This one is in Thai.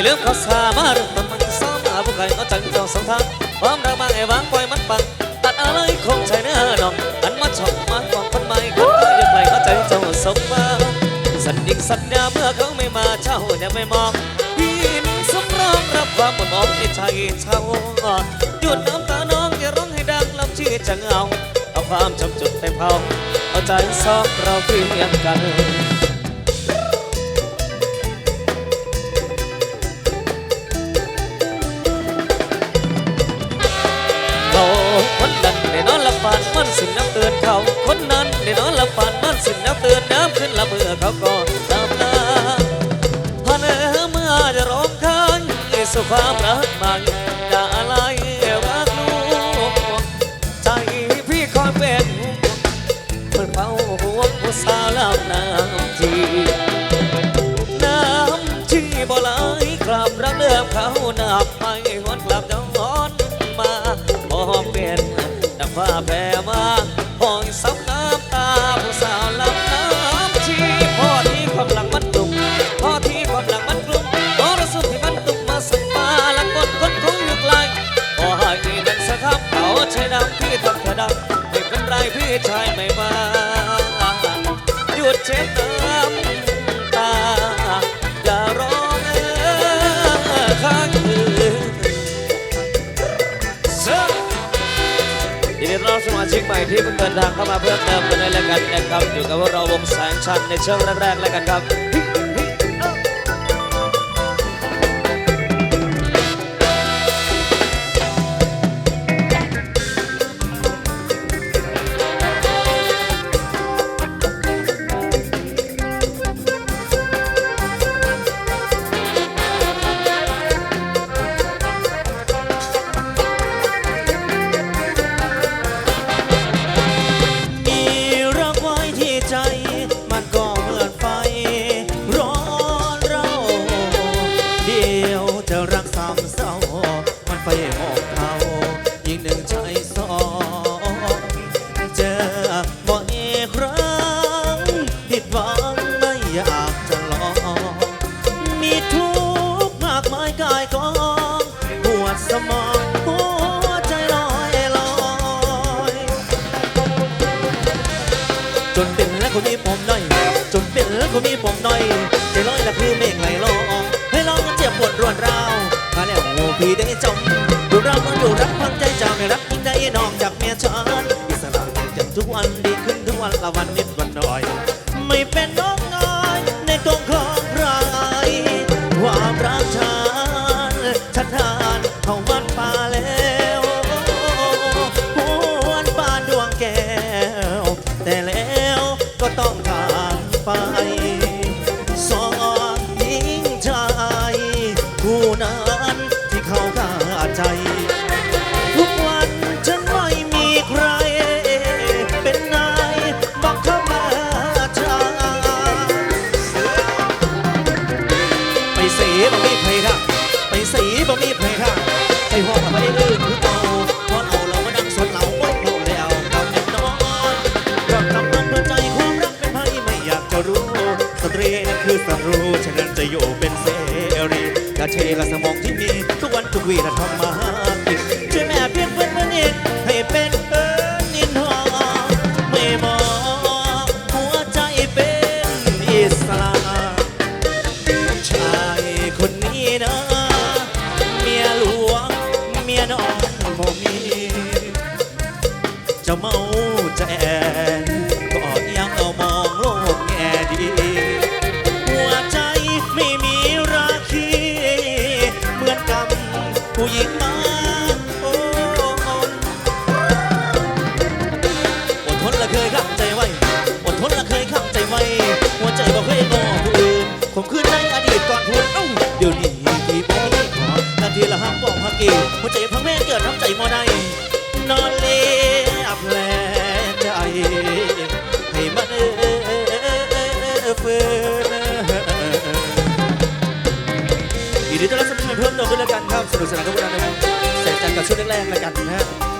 อลืมเขาสามารถมันมันซ้อมอารถผู้ใคเขาจังจองสองทางความรักมางไอ้วางปล่อยมันปังตัดอะไรคงใช่เนื้อน้องอันมาชอบมาของคนใหม่คนใหม่ยไปเขาใจเจ้าสมมาสัญญิงสัญญาเมื่อเขาไม่มาเช่าอย่าไม่มองพี่มีสมรองรับความหมดมองในใจเช่าหยดน้ำตาน้องอย่าร้องให้ดังลำชีจะเงาเอาความจำจุดไปเผาเอาใจซอกเราเพียงกัน ได้นอนละฝันมันสึ่งนักเตือนน้ำขึ้นละเมื่อเขาก็นำนาท่นเอเมื่อจะร้องค้างสุความรักมาง ชายไม่ว่าหยุดเช็ดน้ำตา อย่าร้องเอ้อข้างคืนเซิร์ยินดีต้อนรับสมาชิกใหม่ที่เพิ่งเดินทางเข้ามาเพิ่มเติมกันในรายการนะครับอยู่กับพวกเราวงแสงชันในช่วงแรกๆแล้วกันครับ ได้จมดูเราเมื่อยู่รักวามใจจะไม่รักยิ่งได้นอกจากเมียฉันอิสระจังทุกวันดีขึ้นทุกวันละวันนิดวันหน่อย paper. กันครับสนุกสนานทุกวันนะครับใส่จกับชุดแรกๆแล้วกันนะฮะ